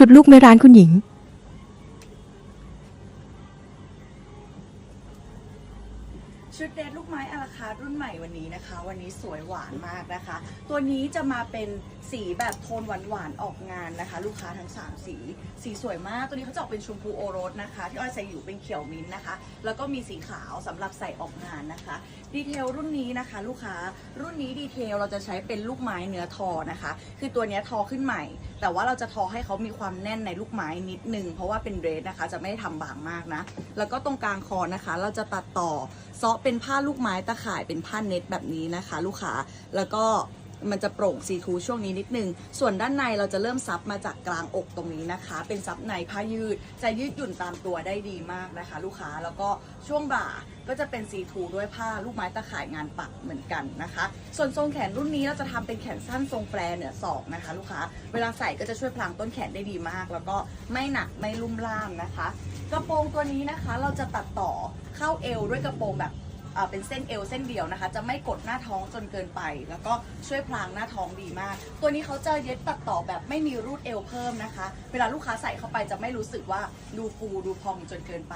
ชุดลูกแม่ร้านคุณหญิง ชุดเดทลูกไม้อา ราคารุ่นใหม่วันนี้นะคะ วันนี้สวยหวานมากนะคะ ตัวนี้จะมาเป็นสีแบบโทนหวานๆออกงานนะคะ ลูกค้าทั้ง 3 สี สีสวยมาก ตัวนี้เขาจะออกเป็นชมพูโอรสนะคะ ที่อ้อยใส่อยู่เป็นเขียวมิ้นนะคะ แล้วก็มีสีขาวสำหรับใส่ออกงานนะคะ ดีเทลรุ่นนี้นะคะ ลูกค้ารุ่นนี้ดีเทลเราจะใช้เป็นลูกไม้เนื้อทอนะคะ คือตัวนี้ทอขึ้นใหม่ แต่ว่าเราจะทอให้เขามีความแน่นในลูกไม้นิดนึงเพราะว่าเป็นเดรสนะคะ จะไม่ได้ทำบางมากนะ แล้วก็ตรงกลางคอนะคะ เราจะตัดต่อเซาะเป็นผ้าลูกไม้ตะข่ายเป็นผ้าเน็ตแบบนี้นะคะ ลูกค้าแล้วก็มันจะโปร่งซีทูช่วงนี้นิดนึง ส่วนด้านในเราจะเริ่มซับมาจากกลางอกตรงนี้นะคะ เป็นซับในผ้ายืด จะยืดหยุ่นตามตัวได้ดีมากนะคะ ลูกค้า แล้วก็ช่วงบ่าก็จะเป็นซีทูด้วยผ้าลูกไม้ตะข่ายงานปักเหมือนกันนะคะ ส่วนทรงแขนรุ่นนี้เราจะทำเป็นแขนสั้นทรงแปรเหนือศอกนะคะ ลูกค้า เวลาใส่ก็จะช่วยพลางต้นแขนได้ดีมาก แล้วก็ไม่หนักไม่ลุ่มล่ามนะคะ กระโปรงตัวนี้นะคะ เราจะตัดต่อเข้าเอวด้วยกระโปรงแบบ เป็นเส้นเอวเส้นเดียวนะคะ จะไม่กดหน้าท้องจนเกินไป แล้วก็ช่วยพลางหน้าท้องดีมาก ตัวนี้เขาจะเย็บตัดต่อแบบไม่มีรูดเอวเพิ่มนะคะ เวลาลูกค้าใส่เข้าไปจะไม่รู้สึกว่าดูฟูดูพองจนเกินไป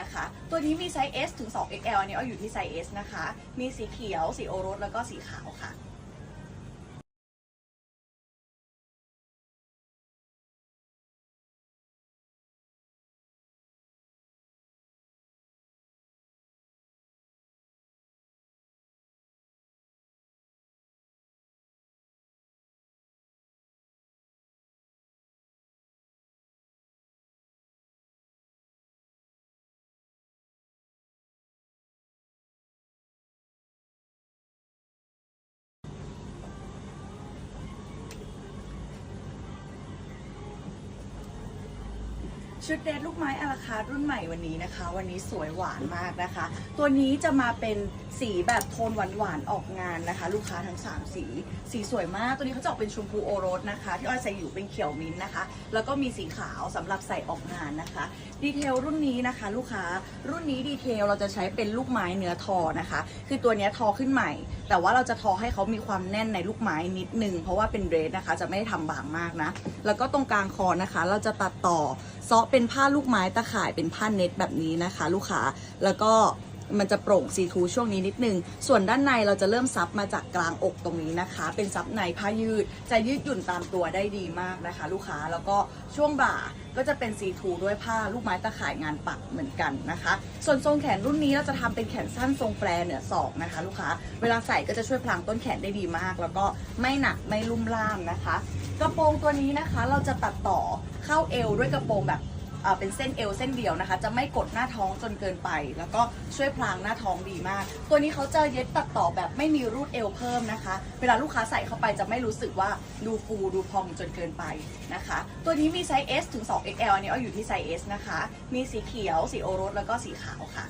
นะคะ ตัวนี้มีไซส์ S ถึง 2XL อันนี้เอาอยู่ที่ไซส์ S นะคะ มีสีเขียว สีโอรสแล้วก็สีขาวค่ะ ชุดเดทลูกไม้อาราคารุ่นใหม่วันนี้นะคะ วันนี้สวยหวานมากนะคะ ตัวนี้จะมาเป็นสีแบบโทนหวานๆออกงานนะคะ ลูกค้าทั้ง 3 สี สีสวยมาก ตัวนี้เขาจะออกเป็นชมพูโอรสนะคะ ที่อ้อยใส่อยู่เป็นเขียวมิ้นท์นะคะ แล้วก็มีสีขาวสำหรับใส่ออกงานนะคะ ดีเทลรุ่นนี้นะคะ ลูกค้ารุ่นนี้ดีเทลเราจะใช้เป็นลูกไม้เนื้อทอนะคะ คือตัวนี้ทอขึ้นใหม่ แต่ว่าเราจะทอให้เขามีความแน่นในลูกไม้นิดนึงเพราะว่าเป็นเดรสนะคะ จะไม่ได้ทำบางมากนะ แล้วก็ตรงกลางคอนะคะ เราจะตัดต่อซาะเป็นผ้าลูกไม้ตะข่ายเป็นผ้าเน็ตแบบนี้นะคะ ลูกค้าแล้วก็มันจะโปร่งซีทูช่วงนี้นิดนึง ส่วนด้านในเราจะเริ่มซับมาจากกลางอกตรงนี้นะคะ เป็นซับในผ้ายืด จะยืดหยุ่นตามตัวได้ดีมากนะคะ ลูกค้า แล้วก็ช่วงบ่าก็จะเป็นซีทูด้วยผ้าลูกไม้ตะข่ายงานปักเหมือนกันนะคะ ส่วนทรงแขนรุ่นนี้เราจะทำเป็นแขนสั้นทรงแปรเหนือศอกนะคะ ลูกค้า เวลาใส่ก็จะช่วยพลางต้นแขนได้ดีมาก แล้วก็ไม่หนักไม่ลุ่มล่ามนะคะ กระโปรงตัวนี้นะคะ เราจะตัดต่อเข้าเอวด้วยกระโปรงแบบ เป็นเส้นเอวเส้นเดียวนะคะ จะไม่กดหน้าท้องจนเกินไป แล้วก็ช่วยพลางหน้าท้องดีมาก ตัวนี้เขาจะเย็บตัดต่อแบบไม่มีรูดเอวเพิ่มนะคะ เวลาลูกค้าใส่เข้าไปจะไม่รู้สึกว่าดูฟูดูพองจนเกินไปนะคะ ตัวนี้มีไซส์ S ถึง 2XL อันนี้เอาอยู่ที่ไซส์ S นะคะ มีสีเขียว สีโอรสแล้วก็สีขาวค่ะ